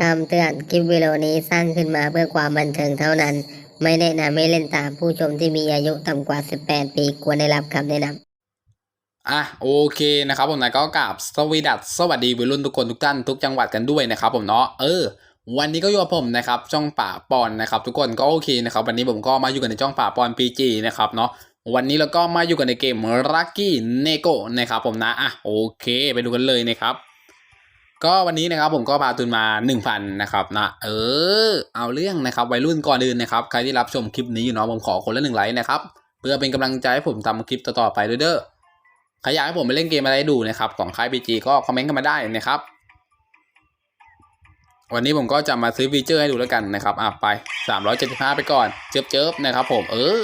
คำเตือนคลิปวิดีโอนี้สร้างขึ้นมาเพื่อความบันเทิงเท่านั้น ไม่แนะนำให้เล่นตามผู้ชมที่มีอายุต่ำกว่า 18 ปีควรได้รับคำแนะนำอะโอเคนะครับผมนะก็กราบสวีดัสสวัสดีวัยรุ่นทุกคนทุกท่านทุกจังหวัดกันด้วยนะครับผมเนาะเออ วันนี้ก็อยู่กับผมนะครับช่องป่าปอนนะครับทุกคนก็โอเคนะครับวันนี้ผมก็มาอยู่กันในช่องป่าปอนปีจีนะครับเนาะวันนี้เราก็มาอยู่กันในเกม Lucky n e g o นะครับผมนะอะโอเค ไปดูกันเลยนะครับ ก็วันนี้นะครับผมก็พาตุนมา 1,000นะครับนะเออ เอาเรื่องนะครับวัยรุ่นก่อนอื่นนะครับใครที่รับชมคลิปนี้อยู่เนาะผมขอคนละหนึ่งไลค์นะครับเพื่อเป็นกำลังใจให้ผมทำคลิปต่อๆไปด้วยเด้อใครอยากให้ผมไปเล่นเกมอะไรดูนะครับของค่าย BG ก็คอมเมนต์กันมาได้นะครับ วันนี้ผมก็จะมาซื้อฟีเจอร์ให้ดูแล้วกันนะครับอะไป 375 ไปก่อนเจิบเจิบๆนะครับ ผมเออ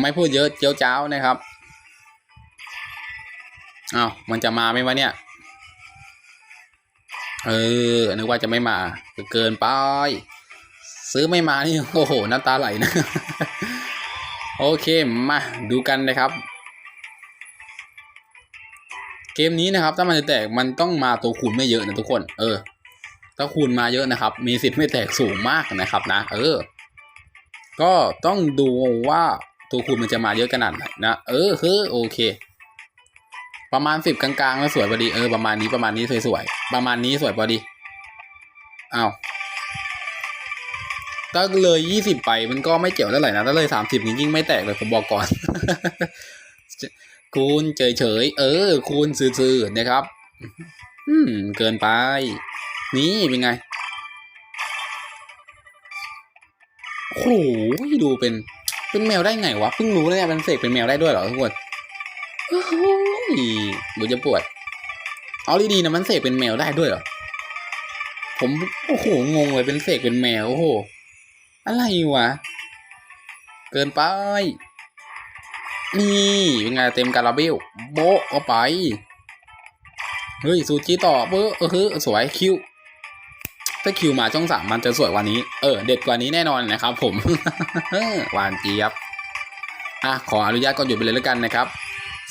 ไม่พูดเยอะเจียวจ้าวนะครับ อ้าวมันจะมาไหมวะเนี่ย เออนึกว่าจะไม่มาเกินไป ซื้อไม่มานี่โอ้โหน้ำตาไหลนะ โอเคมาดูกันนะครับ เกมนี้นะครับ ถ้ามันจะแตกมันต้องมาตัวคูณไม่เยอะนะทุกคน เออ ถ้าคูณมาเยอะนะครับ มีสิทธิ์ไม่แตกสูงมากนะครับนะ เออ ก็ต้องดูว่าตัวคูณมันจะมาเยอะขนาดไหนนะ เออเฮ้อโอเค ประมาณสิบกลางๆแล้วสวยพอดีเออประมาณนี้ประมาณนี้สวยๆประมาณนี้สวยพอดีอ้าวถ้าเลยยี่สิบไปมันก็ไม่เกี่ยวเท่าไหร่นะถ้าเลยสามสิบนี่ยิ่งไม่แตกเลยผมบอกก่อน คูณเฉยเฉยๆเออ คูณซื่อๆนะครับ อืม เกินไป นี่เป็นไงโอ้โหดูเป็นเป็นแมวได้ไงวะเพิ่งรู้เลยเนี่ยเป็นเสกเป็นแมวได้ด้วยเหรอทุกคน โอ้โหบุจะปวด เอาดีๆนะมันเสกเป็นแมวได้ด้วยเหรอ ผมโอ้โหงงเลยเป็นเสกเป็นแมวโอ้โห อะไรวะ เกินไป นี่เป็นไงเต็มการาเบลโบะเอาไป เฮ้ยซูชิต่อเบอร์เออเฮ้สวยคิวถ้าคิวมาช่องสามมันจะสวยกว่านี้ เออ เด็ดกว่านี้แน่นอนนะครับผม หวานเจี๊ยบ อะ ขออนุญาตก่อนหยุดไปเลยแล้วกันนะครับ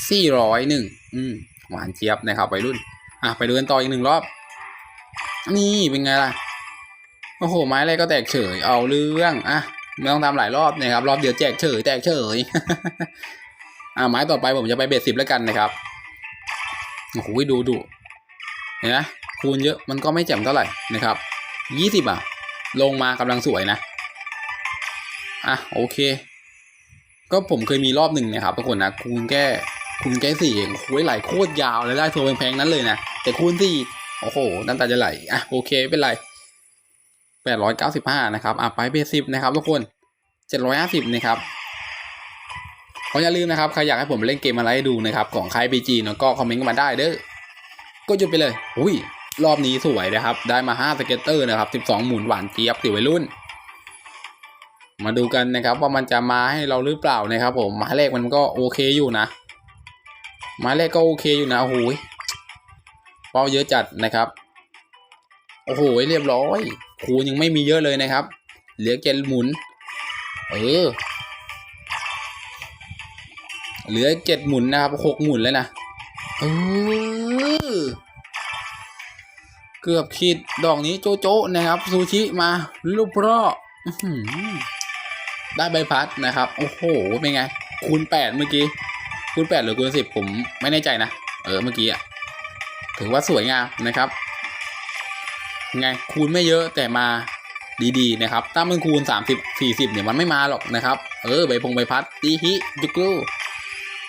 สี่ร้อยหนึ่งอืมหวานเจี๊ยบนะครับวัยรุ่น อะไปดูกันต่ออีกหนึ่งรอบ นี่เป็นไงล่ะ โอ้โห ไม้อะไรก็แตกเฉย เอาเรื่องอะไม่ต้องทำหลายรอบนะครับ รอบเดียวแจกเฉยแตกเฉย อะไม้ต่อไปผมจะไปเบ็ดสิบแล้วกันนะครับ โอ้โหดูดูเห็นไหมคูณเยอะมันก็ไม่แจ่มเท่าไหร่นะครับยี่สิบอะ ลงมากำลังสวยนะ อะโอเค ก็ผมเคยมีรอบหนึ่งนะครับทุกคนนะคูณแก้ คูณแก้สี่โอ้ยไหลโคตรยาวเลยได้ตัวแพงๆนั้นเลยนะแต่คูณสี่โอ้โหน้ำตาจะไหลอะโอเคไม่เป็นไรแปดร้อยเก้าสิบห้านะครับอะไปเบสิบนะครับทุกคนเจ็ดร้อยห้าสิบนะครับก็อย่าลืมนะครับใครอยากให้ผมเล่นเกมอะไรให้ดูนะครับของใค่ายบีจีเนาะก็คอมเมนต์มาได้เด้อก็จุดไปเลยอุ้ยรอบนี้สวยนะครับ ได้มาห้าสเก็ตเตอร์นะครับสิบสองหมุนหวานเจี๊ยบติวัยรุ่น มาดูกันนะครับว่ามันจะมาให้เราหรือเปล่านะครับ ผมหมายเลขมันก็โอเคอยู่นะ หมายเลขก็โอเคอยู่นะโอ้โหเป้าเยอะจัดนะครับ โอ้โหเรียบร้อยคูยังไม่มีเยอะเลยนะครับ เหลือเกณฑ์หมุน เออ เหลือเจ็ดหมุนนะครับหกหมุนแล้วนะเออเกือบขีดดอกนี้โจโจนะครับ ซูชิมาลูกเพราะอื้อหือได้ใบพัดนะครับ โอ้โห เป็นไง คูณแปดเมื่อกี้ คูณแปดหรือคูณสิบผมไม่แน่ใจนะ เออเมื่อกี้อะถือว่าสวยงามนะครับไงคูณไม่เยอะแต่มาดีๆนะครับ ถ้ามันคูณสามสิบสี่สิบเนี่ยมันไม่มาหรอกนะครับ เออใบพงใบพัดดีฮิจุกลู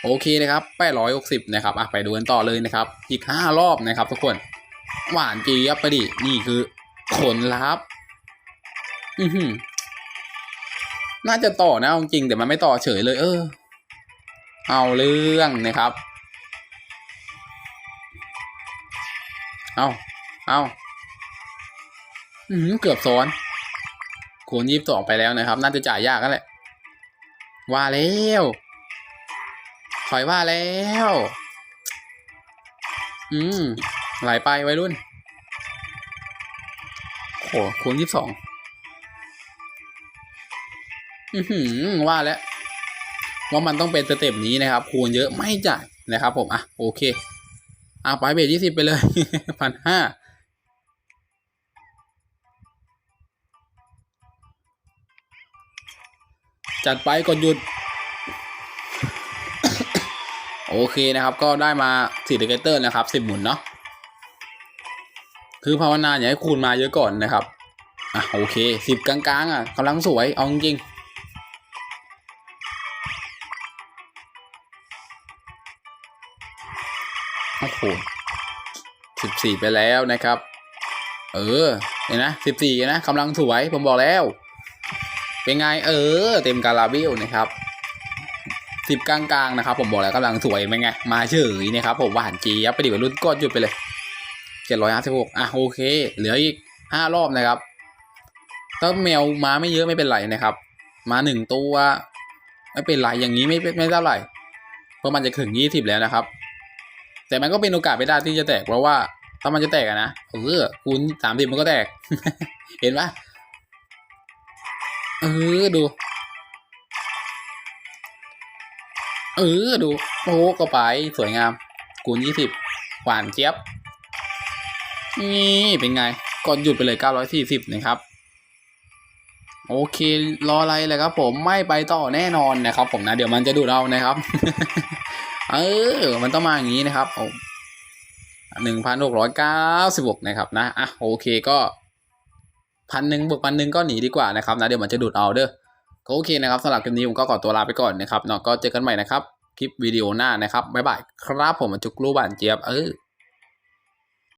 โอเคนะครับแปดร้อยหกสิบนะครับอะไปดูกันต่อเลยนะครับ อีกห้ารอบนะครับ ทุกคน หวานเจี๊ยบไปดินี่คือผลลัพธ์อือหือน่าจะต่อนะจริงแต่มันไม่ต่อเฉยเลย เออ เอาเรื่องนะครับ เอาเอาอืมเกือบซ้อนคูณยี่สิบสองไปแล้วนะครับ น่าจะจ่ายยากกันแหละว่าแล้วถอยว่าแล้ว อืมไหลไปไว้รุ่นโหคูณยี่สิบสองอือหือว่าแล้ว ว่ามันต้องเป็นสเต็ปนี้นะครับ คูณเยอะไม่จ่ายนะครับผมอะโอเคอะไปเบสยี่สิบไปเลยพันห้าจัดไปกดหยุด โอเคนะครับ ก็ได้มาสี่เดเกเตอร์นะครับสิบหมุนเนาะคือภาวนาอย่าให้คูณมาเยอะก่อนนะครับ อะโอเคสิบกลางๆอะกำลังสวยเอาจริง โอ้โหสิบสี่ไปแล้วนะครับ เออเห็นนะสิบสี่นะกำลังสวยผมบอกแล้ว เป็นไงเออ เต็มการาบิลนะครับสิบกลางๆนะครับ ผมบอกแล้วกำลังสวยเป็นไง มาเฉยนะครับ ผมหวานเจี๊ยบไปดีกว่ารุ่นกดหยุดไปเลยเจ็ดร้อยห้าสิบหกอะโอเค เหลืออีกห้ารอบนะครับถ้าแมวมาไม่เยอะไม่เป็นไรนะครับ มาหนึ่งตัว ไม่เป็นไรอย่างนี้ไม่ไม่เท่าไหร่เพราะมันจะถึงยี่สิบแล้วนะครับ แต่มันก็เป็นโอกาสไม่ได้ที่จะแตกเพราะว่าถ้ามันจะแตกอะนะเออคูณสามสิบมันก็แตก เห็นปะเออดู เออดูโอ้ก็ไปสวยงามคูณยี่สิบหวานเจี๊ยบ นี่เป็นไงกดหยุดไปเลยเก้าร้อยสี่สิบนะครับ โอเครออะไรเลยครับผมไม่ไปต่อแน่นอนนะครับ ผมนะ เดี๋ยวมันจะดูดเอานะครับ เออ มันต้องมาอย่างนี้นะครับหนึ่งพันหกร้อยเก้าสิบหกนะครับนะ อะโอเคก็พันหนึ่งบวกพันหนึ่งก็หนีดีกว่านะครับนะเดี๋ยวมันจะดูดเอาเด้อก็โอเคนะครับสำหรับคลิปนี้ผมก็ขอตัวลาไปก่อนนะครับเนาะก็เจอกันใหม่นะครับ คลิปวิดีโอหน้านะครับบ๊ายบายครับผมจุกลูบานเจี๊ยบเออ